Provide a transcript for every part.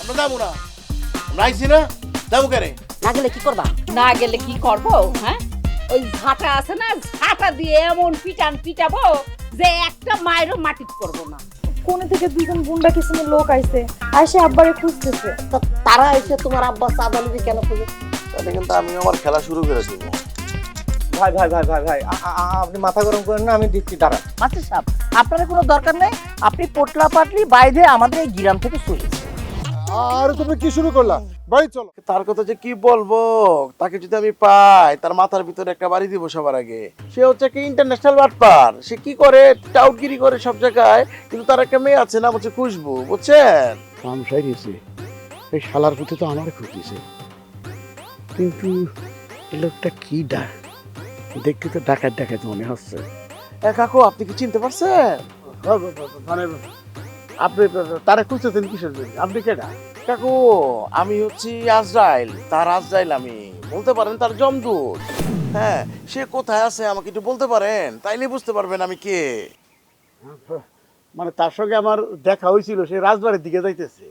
আমরা যাব না। আমরা আইছি না যাব কেরে না গেলে কি করবা? না গেলে কি করব হ্যাঁ? ওই ঝাঁটা আছে না ঝাঁটা দিয়ে এমন পিটান পিটাবো যে একটা মায়েরও মাটি করব না। কোনে থেকে দুজন গুন্ডা কিসিমের লোক আইছে? আইসে আব্বারে খুঁজতেছে। তা তারা এসে তোমার আব্বা চাঁদালিদি কেন খুঁজে? তাহলে কিন্তু আমি আমার খেলা শুরু করে দিব। ভাই ভাই ভাই ভাই ভাই আ- আ- আ- আপনি মাথা গরম করেন না আমি দিচ্ছি দাঁড়ান। মাস্টার সাহেব আপনার কোনো দরকার নেই? আপনি পোটলা পাটলি বাইরে আমাদের এই গ্রাম থেকে চলেছে আর তুমি কি শুরু করলা? বাড়ি চলো। তার কথা যে কি বলব? তাকে যদি আমি পাই তার মাথার ভিতরে একটা বাড়ি দিব সবার আগে। সে হচ্ছে একটা ইন্টারন্যাশনাল বাটপার। সে কি করে? টাউটগিরি করে সব জায়গায়। কিন্তু তার একটা মেয়ে আছে না হচ্ছে খুশবু। বুঝছেন? কাম সাইরেছে এই শালার প্রতি তো আমার খুঁজতেছে কিন্তু এই লোকটা কি ডা দেখতে তো ডাকাত ডাকাত মনে হচ্ছে। এ কাকু আপনি কি চিনতে পারছেন? মানে আপনি তারা খুঁজতেছেন কিসের জন্য? আপনি কেডা? কাকু আমি হচ্ছি আজরাইল তার আজরাইল আমি। বলতে পারেন তার জমদূত। হ্যাঁ সে কোথায় আছে আমাকে একটু বলতে পারেন? তাইলে বুঝতে পারবেন আমি কে। মানে তার সঙ্গে আমার দেখা হয়েছিল সে রাজবাড়ির দিকে যাইতেছে।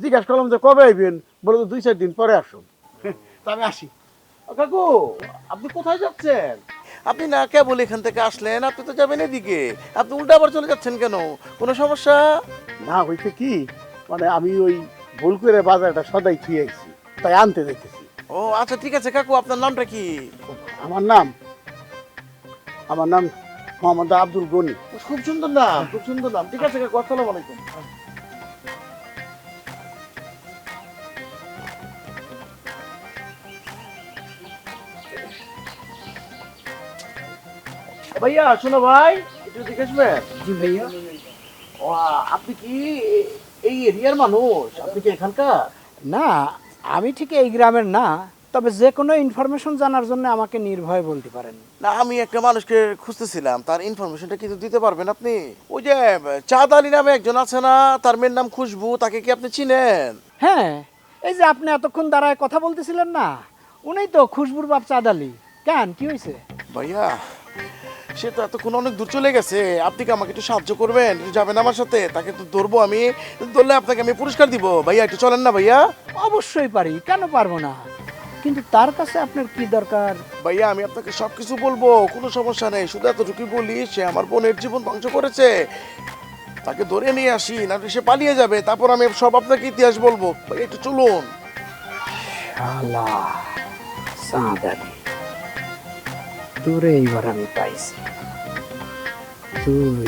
জিজ্ঞাসা করলাম যে কবে আইবেন? বলে দুই চার দিন পরে আসুন। তা আমি আসি। কাকু আপনি কোথায় যাচ্ছেন? আপনি না কেবল এখান থেকে আসলেন আপনি তো যাবেন এদিকে। আপনি উল্টা আবার চলে যাচ্ছেন কেন? কোনো সমস্যা? না হইছে কি? মানে আমি ওই ভুল করে বাজারটা সদাই থুয়ে আইছি তাই আনতে দেখতেছি ও আচ্ছা ঠিক আছে কাকু আপনার নামটা কি? আমার নাম? আমার নাম মোহাম্মদ আব্দুল গনি। খুব সুন্দর নাম খুব সুন্দর নাম। ঠিক আছে কাকু আসসালামু আলাইকুম। ভাইয়া শোনো ভাই একটু দেখে জি ভাইয়া। ও, আপনি কি এই এরিয়ার মানুষ? আপনি কি এখানকার? না আমি ঠিক এই গ্রামের না তবে যে কোনো ইনফরমেশন জানার জন্য আমাকে নির্ভয় বলতে পারেন। না আমি একটা মানুষকে খুঁজতেছিলাম তার ইনফরমেশনটা কিন্তু দিতে পারবেন আপনি। ওই যে চাঁদ আলী নামে একজন আছে না তার মেয়ের নাম খুশবু তাকে কি আপনি চিনেন? হ্যাঁ এই যে আপনি এতক্ষণ দাঁড়ায় কথা বলতেছিলেন না উনি তো খুশবুর বাপ চাঁদালি কেন কি হয়েছে? ভাইয়া সে তো এতক্ষণ অনেক দূর চলে গেছে। আপনি কি আমাকে একটু সাহায্য করবেন? একটু যাবেন আমার সাথে? তাকে তো ধরবো আমি। ধরলে আপনাকে আমি পুরস্কার দিব। ভাইয়া একটু চলেন না ভাইয়া। অবশ্যই পারি কেন পারব না? কিন্তু তার কাছে আপনার কি দরকার? ভাইয়া আমি আপনাকে সব কিছু বলব কোনো সমস্যা নেই। শুধু এতটুকুই বলি সে আমার বোনের জীবন ধ্বংস করেছে। তাকে ধরে নিয়ে আসি না সে পালিয়ে যাবে। তারপর আমি সব আপনাকে ইতিহাস বলব। ভাই একটু চলুন। চাঁদালি তোরে এইবার আমি পাইছি তুই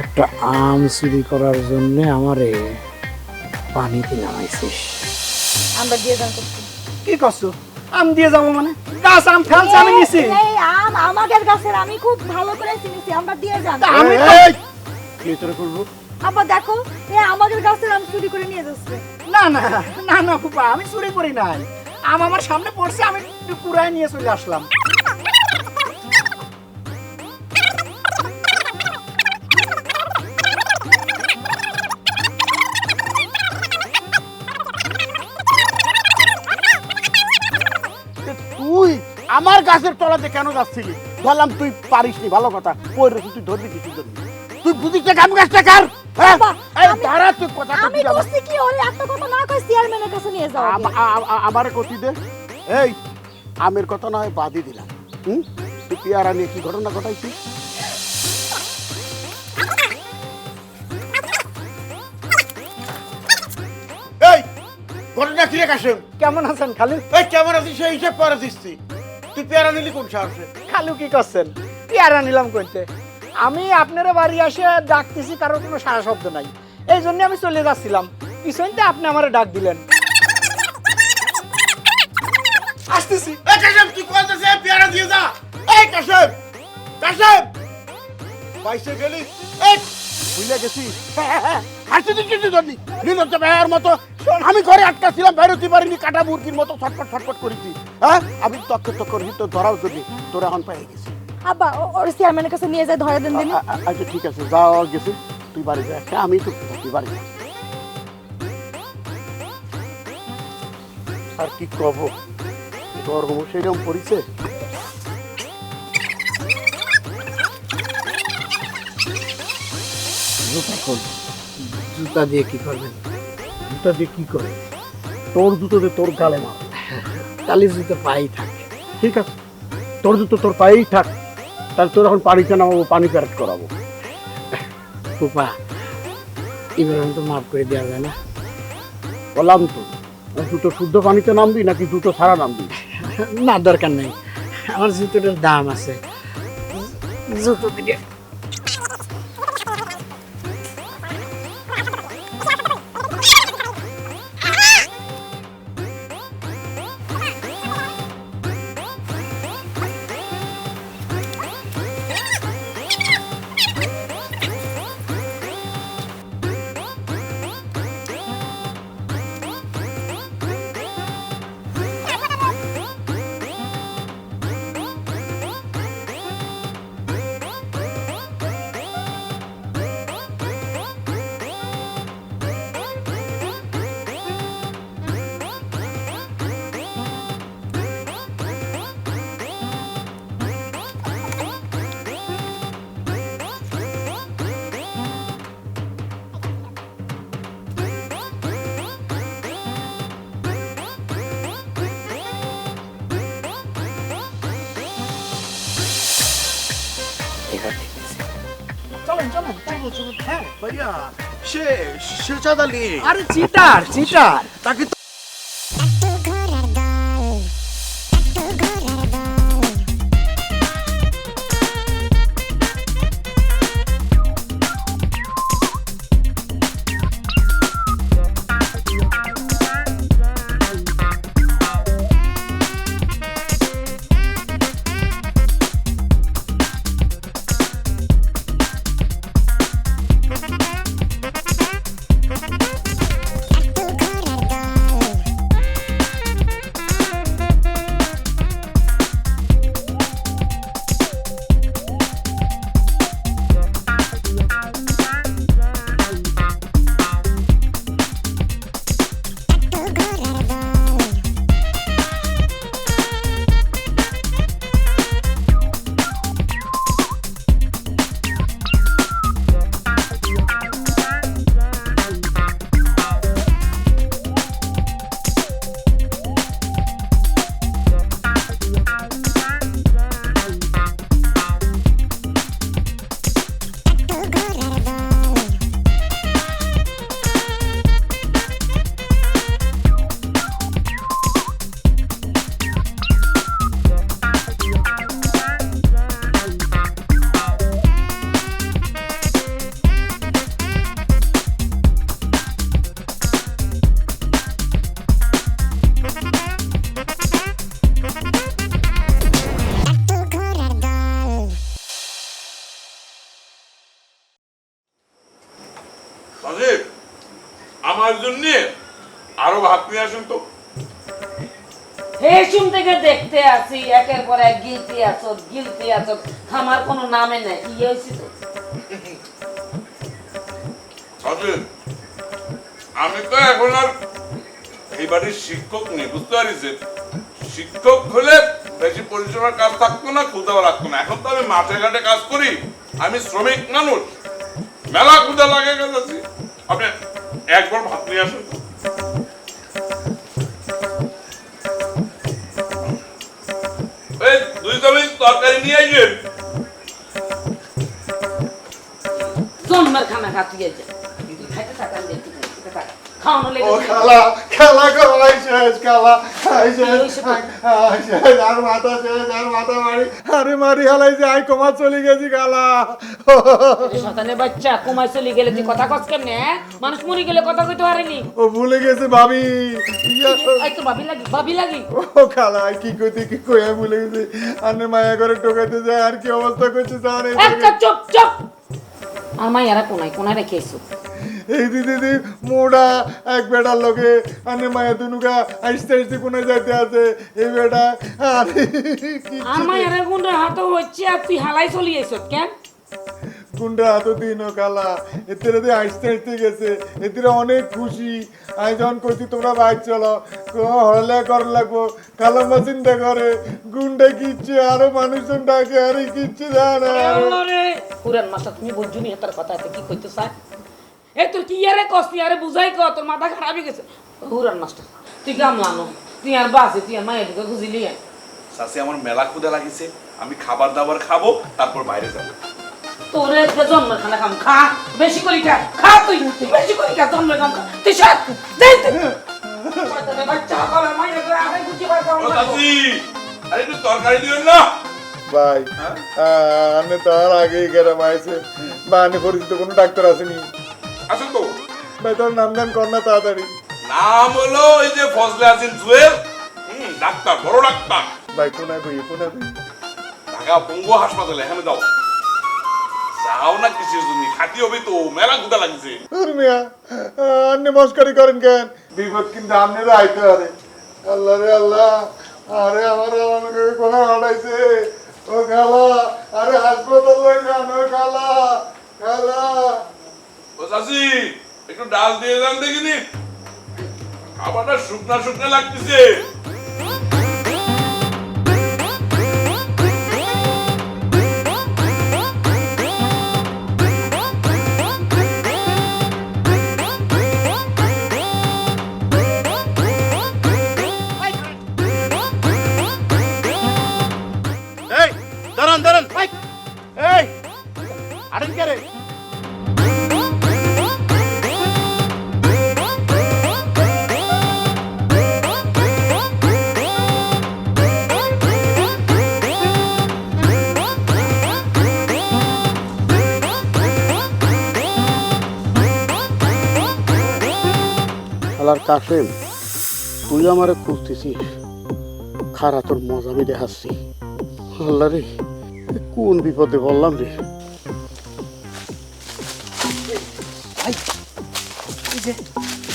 একটা আম চুরি করার জন্য আমারে পানিতে নামাইছিস। আমরা দিয়ে যান কি করছ? আম দিয়ে যাব মানে? গাছ আম ফেলছে আমি নিছি। এই আম আমাদের গাছের আমি খুব ভালো করে চিনেছি আমরা দিয়ে যান আমি কি তোরা করব। আব্বা দেখো এ আমাদের গাছের আম চুরি করে নিয়ে যাচ্ছে। না না না না ফুপা আমি চুরি করি নাই। আম আমার সামনে পড়ছে, আমি একটু কুড়ায় নিয়ে চলে আসলাম। তুই আমার গাছের তলাতে কেন যাচ্ছিলি? বললাম, তুই পারিস নি ভালো কথা। কই রে, তুই ধরবি কি তুই ধরবি? তুই বুঝিস গাছটা কার? হ্যাঁ? বাবা, এই আমি- দাঁড়া তুই কথা আমি করছি কি ওরে একটা কথা না কই চেয়ারম্যানের কাছে নিয়ে যাও আগে। আমারে কতি দে। এই আমের কথা না হয় বাদই দিলাম। হুম? তুই পেয়ারা নিয়ে কি ঘটনা ঘটাইছিস? ঘটনা কি কাশেম? কেমন আছেন খালু? এই কেমন আছিস? সেই হিসেব করে দিচ্ছি। তুই পেয়ারা নিলি কোন সাহসে? খালু কি করছেন? পেয়ারা নিলাম কইতে। আমি আপনার বাড়ি আসে ডাকতেছি, কারোর কোনো সারা শব্দ নাই। এই জন্য আমি চলে যাচ্ছিলাম। পিছনতে আপনি আমারে ডাক দিলেন। আসতেছি। এই কাশেম তুই কোন পেয়ারা দিয়ে যা। এই কাশেম কাশেম। পাইছে গেলি। আমি ঘরে আটকা ছিলাম, বেরোতে পারিনি, কাটা মুরগির মতো ছটফট ছটফট করেছি। হ্যাঁ? আমি তক্ক তক্ক তো ধরার জন্য তোর এখন পেয়ে গেছি আব্বা ওর চেয়ারম্যানের কাছে নিয়ে যায় ধরে দেন দিন। আচ্ছা ঠিক আছে যাওয়া গেছে। তুই বাড়ি যা। একটা আমি তো তুই বাড়ি যা। আর কি কব গরম সেরকম পড়িছে? জুতা দিয়ে কি করবেন? জুতা দিয়ে কি করে? তোর জুতো দিয়ে তোর গালে মার। কালি জুতো পাই থাকে। ঠিক আছে। তোর জুতো তোর পায়েই থাক। তাহলে তোর এখন পানিতে নামাবো পানি প্যারেট করাবো। ফুপা এবার তো মাফ করে দেওয়া যায় না। বললাম তো দুটো শুদ্ধ পানিতে নামবি নাকি দুটো ছাড়া নামবি? না দরকার নেই। আমার জুতোটার দাম আছে। জুতো দিকে আছে। চলেন চলেন চলো চলো হ্যাঁ ভাইয়া সে সে চাঁদালি আরে চিটার চিটার তাকে হেসুম থেকে দেখতে আছি একের পর এক গিলতে আছো গিলতে আছো, আমার কোনো নামে নাই কি হয়েছে তো। আমি তো এখন আর এই বাড়ির শিক্ষক নেই, বুঝতে পারিস? শিক্ষক হলে বেশি পরিশ্রমের কাজ থাকতো না ক্ষুদাও লাগতো না। এখন তো আমি মাঠে ঘাটে কাজ করি, আমি শ্রমিক মানুষ। মেলা ক্ষুদা লাগে গেছি। আপনি একবার ভাত নিয়ে আসুন দুই চামচ তরকারি নিয়ে আসবেন। জন্মের খানা খাতিয়ে যা। খাইতে থাকান যে তুই খাইতে থাক খাওয়ানো লেগে ও যায়। খালা খেলা করাই শেষ খালা আই শেষ। আই শেষ আর মাথা শেষ আর মাথা মারি আরে মারি হালাইছে আই কমা চলে গেছি খালা এ বাচ্চা কুমায় চলে গেলে তুই কথা কস কেমনে হ্যাঁ? মানুষ মরে গেলে কথা কইতে পারেনি। ও ভুলে গেছে ভাবি। তো ভাবি লাগি ভাবি লাগি। ও খালা কি কইতে কি কইয়া ভুলে গেছি। আনে মায়া করে টোকাইতে যায় আর কি অবস্থা করছে জানে চুপ চুপ আর মাইয়ারা কোনায় কোনায় এই দিদি দিদি মোড়া এক বেটার লোকে আনে মায়া দুনুকা আইসতে আইসতে কোনে যাইতে আছে? এই বেটা আরে মাইয়ারা গুন্ডা হাত হচ্ছে আর তুই হালাই চলি এসো কেন? গুন্ডা হাত দিন কালা। এতে দিয়ে আইসতে আইসতে গেছে। এতে অনেক খুশি। আমি যখন কইছি তোমরা বাইক চলো। হলে কর লাগবো। কালা চিন্তা করে গুন্ডা কিচ্ছে আরও মানুষজন ডাকে আরে কিচ্ছে জানে পুরান মাস্টার তুমি বুঝুনি হাতার কথা কি কইতে চায় এ তোর কি ইয়ারে কস তুই আরে বুঝাই ক তোর মাথা খারাপ হয়ে গেছে। হুরার নষ্ট তুই গামলানো তুই আর বাসে তুই আর মায়ের দিকে খুঁজিলি সাসি আমার মেলা ক্ষুদা লাগিছে। আমি খাবার দাবার খাব তারপর বাইরে যাব। তোর জন্মের খানা খাম খা। বেশি করি খা খা তুই। বেশি করি খা জন্মের খাম খা। তুই সাত যাই তুই। শয়তানের বাচ্চা কলার মায়ের করে আগে বুঝি বার ও করো সাসি আরে একটু তরকারি দিবেন না। ভাই আমি তো আর আগেই গেলাম আইছে। বা আমি পরিচিত কোনো ডাক্তার আসেনি। আসুন তো ভাই তোর নাম গান কর না তাড়াতাড়ি। নাম হলো এই যে ফজলে আছেন জুয়েল। হুম ডাক্তার বড় ডাক্তার। ভাই কোনায় কই কোনায় কই ঢাকা পঙ্গু হাসপাতালে এখানে যাও। যাও না কিছু জন্য? খাতি হবে তো মেলা ক্ষুদা লাগছে। মিয়া আপনি মস্কারি করেন কেন? বিপদ কিন্তু আপনারও আইতে আরে আল্লাহ রে আল্লাহ আরে আমার আমাকে কোনা হারাইছে? ও খালা আরে হাসপাতাল লই যান ও খালা খালা। ও একটু ডাল দিয়ে যান দেখিনি। খাবারটা শুকনা শুকনা লাগতেছে। শালার কাসেম তুই আমারে খুঁজতেছিস? খারা তোর মজা আমি দেখাচ্ছি। আল্লাহ রে কোন বিপদে বললাম রে?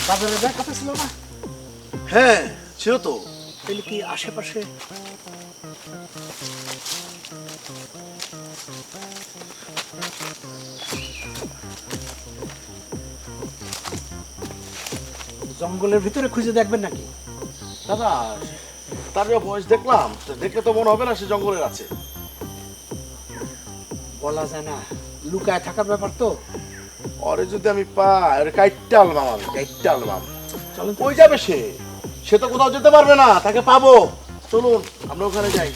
বাজারে ব্যাগ কথা ছিল না? হ্যাঁ ছিল তো। তাহলে কি আশেপাশে জঙ্গলের ভিতরে খুঁজে দেখবেন নাকি? দাদা তার যা বয়স দেখলাম তো দেখলে তো মনে হবে না সে জঙ্গলের আছে। বলা যায় না লুকায় থাকার ব্যাপার তো। ওরে যদি আমি পাই ওরে কাইটটা আলবাম আমি আলবাম চলেন কই যাবে সে? সে তো কোথাও যেতে পারবে না তাকে পাবো। চলুন আমরা ওখানে যাই।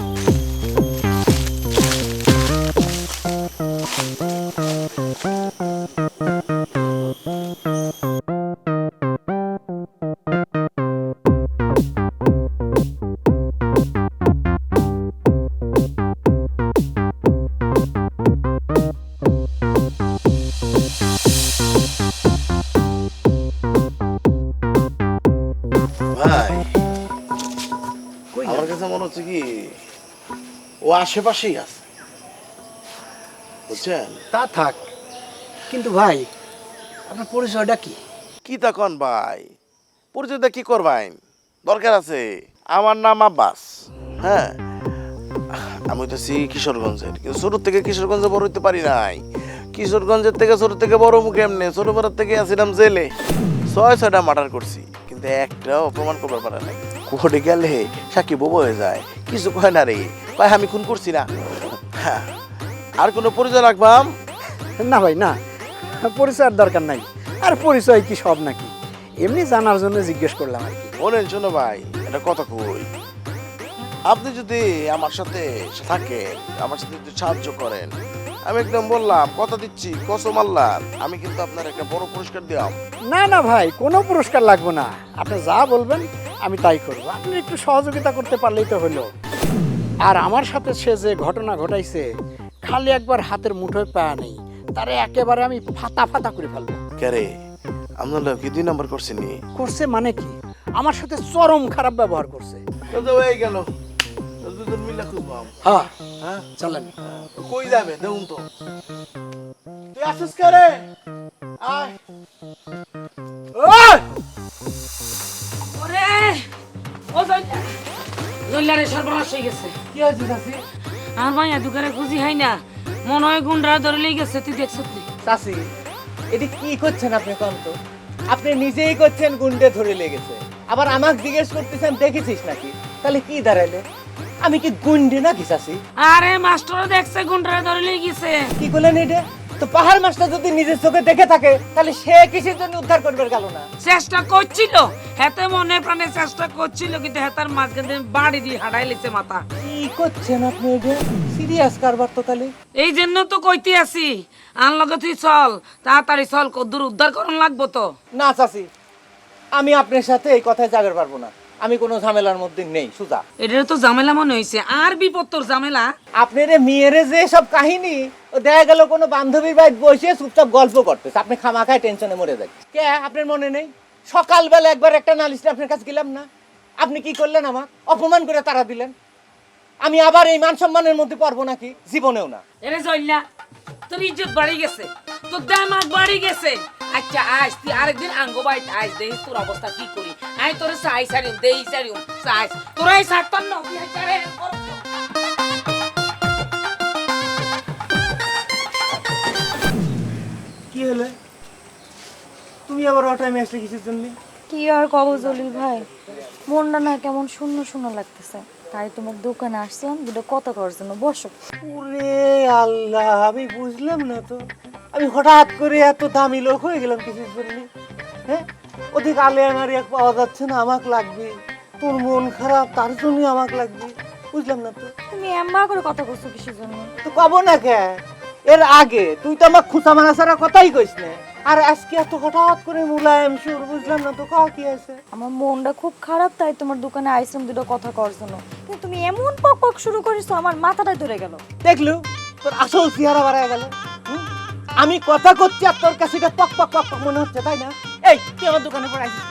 আশেপাশেই আছে। বুঝছেন? তা থাক। কিন্তু ভাই আপনার পরিচয়টা কি? কি তখন ভাই? পরিচয়টা কি করবাইন? দরকার আছে। আমার নাম আব্বাস। হ্যাঁ? আমি হইতেছি কিশোরগঞ্জের। কিন্তু ছোট থেকে কিশোরগঞ্জে বড় হইতে পারি নাই। কিশোরগঞ্জের থেকে ছোট থেকে বড় মুখে এমনি ছোটবেলার থেকে আসছিলাম জেলে। ছয় ছয়টা মার্ডার করছি। কিন্তু একটা অপমান করবার পারে নাই। কোর্টে গেলে সাকিব হয়ে যায়। কিছু কয় না রে কয় আমি খুন করছি না। আর কোনো পরিচয় রাখবাম না ভাই না। পরিচয়ের দরকার নাই। আর পরিচয় কি সব নাকি? এমনি জানার জন্য জিজ্ঞেস করলাম আর কি। বলেন শোনো ভাই এটা কথা কই। আপনি যদি আমার সাথে থাকেন আমার সাথে যদি সাহায্য করেন আমি একদম বললাম কথা দিচ্ছি কসম আল্লাহ আমি কিন্তু আপনার একটা বড় পুরস্কার দিলাম। না না ভাই কোনো পুরস্কার লাগবে না। আপনি যা বলবেন আমি তাই করব। আপনি একটু সহযোগিতা করতে পারলেই তো হলো। আর আমার সাথে সে যে ঘটনা ঘটাইছে খালি একবার হাতের মুঠোয় পায়া নেই। তারে একেবারে আমি ফাতা ফাতা করে ফেলব। কে আপনার লোক কি দুই নম্বর করছেনি করছে মানে কি? আমার সাথে চরম খারাপ ব্যবহার করছে। তো হয়ে গেল। দুজন মিলে খুঁজবাম হ্যাঁ। হ্যাঁ? চলেন। কই যাবে? দেখুন তো। তুই আসিস করে আয়। জয়লারে সর্বনাশ হয়ে গেছে। কি হয়েছে চাষি আমার মাইয়া খুঁজি হয় না। মনে হয় গুন্ডারা ধরে লেগে গেছে তুই দেখছ তুই চাষি এটি কি করছেন আপনি কম তো? আপনি নিজেই করছেন গুন্ডে ধরে লেগেছে আবার আমাকে জিজ্ঞেস করতেছেন দেখেছিস নাকি? তাহলে কি দাঁড়াইলে? আমি কি গুন্ডে নাকি চাষি আরে মাস্টার দেখছে গুন্ডারা ধরে লেগে গেছে। কি করলেন এটা? তো পাহাড় মাছটা যদি নিজের চোখে দেখে থাকে তাহলে সে কিসের জন্য উদ্ধার করবে গেল না? চেষ্টা করছিল। হেতে মনে প্রাণে চেষ্টা করছিল কিন্তু হেতার মাঝখান বাড়ি দিয়ে হাঁটাই লিছে মাথা। কি করছেন আপনি এটা সিরিয়াস কারবার তো তাহলে? এই জন্য তো কইতে আছি আনলগে তুই চল তাড়াতাড়ি চল কদ্দুর উদ্ধার করন লাগবো তো। না চাচি আমি আপনার সাথে এই কথায় যাবের পারব না। আমি কোনো ঝামেলার মধ্যে নেই সুজা। এটার তো ঝামেলা মনে হয়েছে আর বিপদ তোর ঝামেলা? আপনার মেয়েরে যে সব কাহিনী দেখা গেল কোনো বান্ধবীর বাড়ি বসে চুপচাপ গল্প করতেছে। আপনি খামাখায় টেনশনে মরে যাচ্ছেন কে? আপনার মনে নেই? সকালবেলা একবার একটা নালিশ আপনার কাছে গেলাম না। আপনি কি করলেন আমার? অপমান করে তারা দিলেন। আমি আবার এই মান সম্মানের মধ্যে পারব নাকি? জীবনেও না। এরে জইলা তোর ইজ্জত বাড়ি গেছে। তোর দামাক বাড়ি গেছে। আচ্ছা আজ তুই আরেকদিন আঙ্গ বাড়িতে আজ দেখিস তোর অবস্থা কি করি। আমি তোর চাই সারিম দেই সারিম চাই। তোরাই সারতাম না কি হলো? তুমি আবার অটাইমে আসলে কিসের জন্য? কি আর কব জলিল ভাই? মনটা না কেমন শূন্য শূন্য লাগতেছে। তাই তোমার দোকানে আসছিলাম দুটো কথা করার জন্য। বসো। ওরে আল্লাহ আমি বুঝলাম না তো। আমি হঠাৎ করে এত দামি লোক হয়ে গেলাম কিসের জন্য হ্যাঁ? ওদিকে আলে আমার এক পাওয়া যাচ্ছে না আমাক লাগবে। তোর মন খারাপ তার জন্য আমাক লাগবে। বুঝলাম না তো। তুমি এম্মা করে কথা বলছো কিসের জন্য? তো কব না কে? এর আগে তুই তো আমার খুঁচা মারা ছাড়া কথাই কইস না। আর আজকে এত হঠাৎ করে মুলায়ম সুর বুঝলাম না তো ক কি আছে? আমার মনটা খুব খারাপ তাই তোমার দোকানে আইসলাম দুটো কথা করার জন্য। কিন্তু তুমি এমন পক পক শুরু করেছ আমার মাথাটাই ধরে গেল। দেখলু তোর আসল চেহারা বাড়ায় গেল? আমি কথা করছি আর তোর কাছে এটা পক পক পক পক মনে হচ্ছে তাই না? এই তুই আমার দোকানে পড়ে আসিস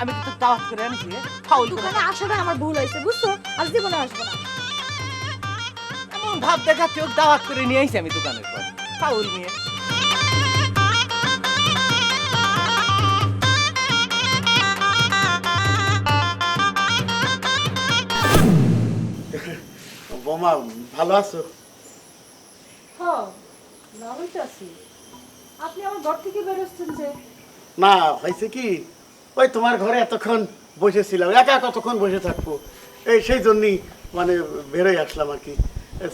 আমি তো দাওয়াত করে আনছি ফাউল দোকানে। আসাটা আমার ভুল হয়েছে বুঝছ? আজ জীবনে আসব না। এমন ভাব দেখাচ্ছে ওর দাওয়াত করে নিয়ে আইছি আমি দোকানের পর। ফাউল নিয়ে। বোমা ভালো আছো? আপনি আমার ঘর থেকে বেরোচ্ছেন যে। না হয়েছে কি? ওই তোমার ঘরে এতক্ষণ বসেছিলাম একা কতক্ষণ বসে থাকব? এই সেই জন্যই মানে বেরোয় আসলাম আর কি।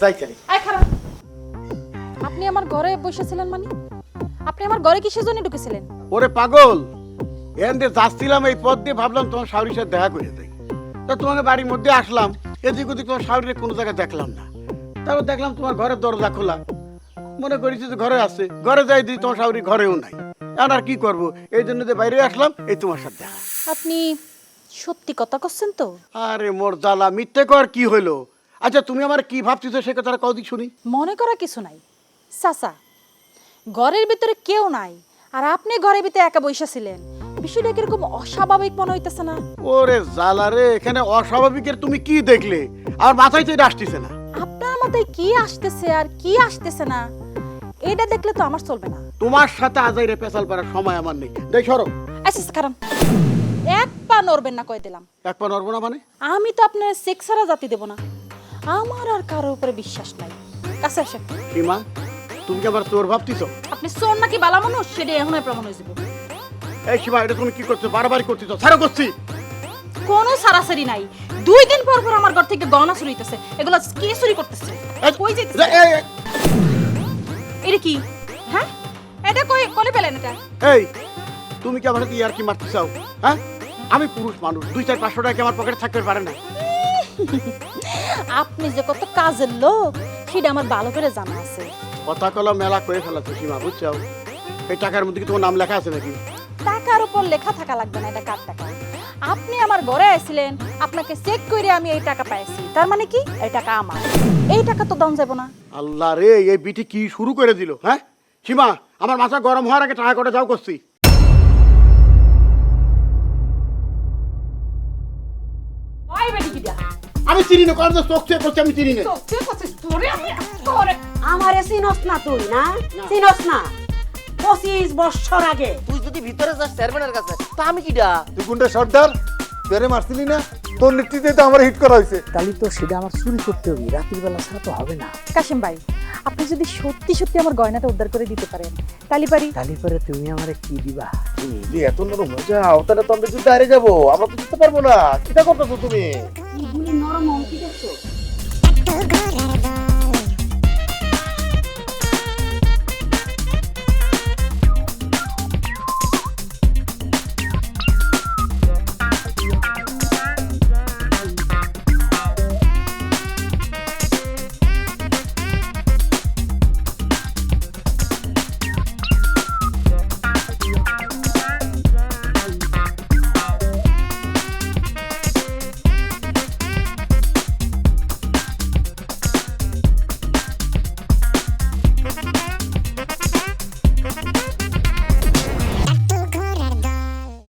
যাই চাই আপনি আমার ঘরে বসেছিলেন মানে? আপনি আমার ঘরে কিসের জন্য ঢুকেছিলেন? ওরে পাগল! এখান দিয়ে যাচ্ছিলাম এই পথ দিয়ে ভাবলাম তোমার শাহরির সাথে দেখা করে দেয় তো তোমাকে বাড়ির মধ্যে আসলাম এদিক ওদিক তোমার শাহরির কোনো জায়গায় দেখলাম না। তারপর দেখলাম তোমার ঘরের দরজা খোলা। মনে করেছি যে ঘরে আছে। ঘরে যাই দিই তোমার শাহরি ঘরেও নাই। এখন আর কি করব? এই জন্য যে বাইরে আসলাম এই তোমার সাথে দেখা। আপনি সত্যি কথা করছেন তো? আরে মোর জ্বালা মিথ্যে কর কি হইল? আচ্ছা তুমি আমার কি ভাবছিস সে কথাটা কদিক শুনি। মনে করা কিছু নাই। চাচা ঘরের ভিতরে কেউ নাই আর আপনি ঘরের ভিতরে একা বসেছিলেন বিষয়টা কীরকম অস্বাভাবিক মনে হইতেছে না? ওরে জ্বালা রে এখানে অস্বাভাবিকের তুমি কি দেখলে? আর মাথায় তো এটা আসতেছে না। আপনার মাথায় কি আসতেছে আর কি আসতেছে না? এটা দেখলে তো আমার চলবে না। তোমার সাথে আজাইরে পেশাল পাড়ার সময় আমার নেই। দেখ সরো। আচ্ছা কারণ এক পা নড়বেন না কয়ে দিলাম। এক পা নড়বো না মানে? আমি তো আপনার সেক্স ছাড়া জাতি দেব না। আমার আর কারোর উপরে বিশ্বাস নাই। কাছে আসেন। সীমা তুমি কি আবার চোর ভাবতিস আপনি সোর নাকি বালা মানুষ? সেটা এখন প্রমাণ হয়ে যাবে। এই সীমা এটা তুমি কি করছ? বারবার করতেছ। ছাড়ো করছি। কোনো সারাসারি নাই। দুই দিন পর পর আমার ঘর থেকে গহনা চুরি হইতেছে। এগুলো কে চুরি করতেছে? এই, কই এই, এই, এটা কি? হ্যাঁ? এটা কই? কোনে পেলেন এটা? এই তুমি কি আমার ইয়ার কি মারতে চাও? হ্যাঁ? আমি পুরুষ মানুষ দুই চার পাঁচশো টাকা আমার পকেটে থাকতে পারে না? আপনি যে কত কাজের লোক সেটা আমার ভালো করে জানা আছে। কথা কলম মেলা করে ফেলাছো সীমা বুঝছ? এই টাকার মধ্যে কি তোমার নাম লেখা আছে নাকি? টাকার উপর লেখা থাকা লাগবে না এটা কার টাকা? আপনি আমার ঘরে আসছিলেন আপনাকে চেক করে আমি এই টাকা পাইছি। তার মানে কি? এই টাকা আমার। এই টাকা তো দাম যাব না। আল্লাহ রে এই বিটি কি শুরু করে দিল হ্যাঁ? সীমা আমার মাথা গরম হওয়ার আগে টাকা করে যাও করছি। আমি চিনি না কারণ চোখ চেয়ে করছি আমি চিনি না। সত্যি কথা তোরে আমি তোরে আমারে চিনস না তুই না। চিনস না। পঁচিশ বছর আগে। তুই যদি ভিতরে যাস চেয়ারম্যানের কাছে তা আমি কিডা তুই কোনটা সর্দার পেরে মারছিলি না? তোর নেতৃত্বে তো আমার হিট করা হয়েছে। তাহলে তো সেটা আমার চুরি করতে হবে রাতের বেলা ছাড়া তো হবে না। কাশিম ভাই আপনি যদি সত্যি সত্যি আমার গয়নাটা উদ্ধার করে দিতে পারেন তাহলে পারি। তাহলে পরে তুমি আমারে কি দিবা? যে এত নরম হয়ে যাও তাহলে তো আমরা যুদ্ধে হারে যাব আমরা তো জিততে পারব না। কিটা করতেছো তুমি? এগুলি নরম অঙ্কিত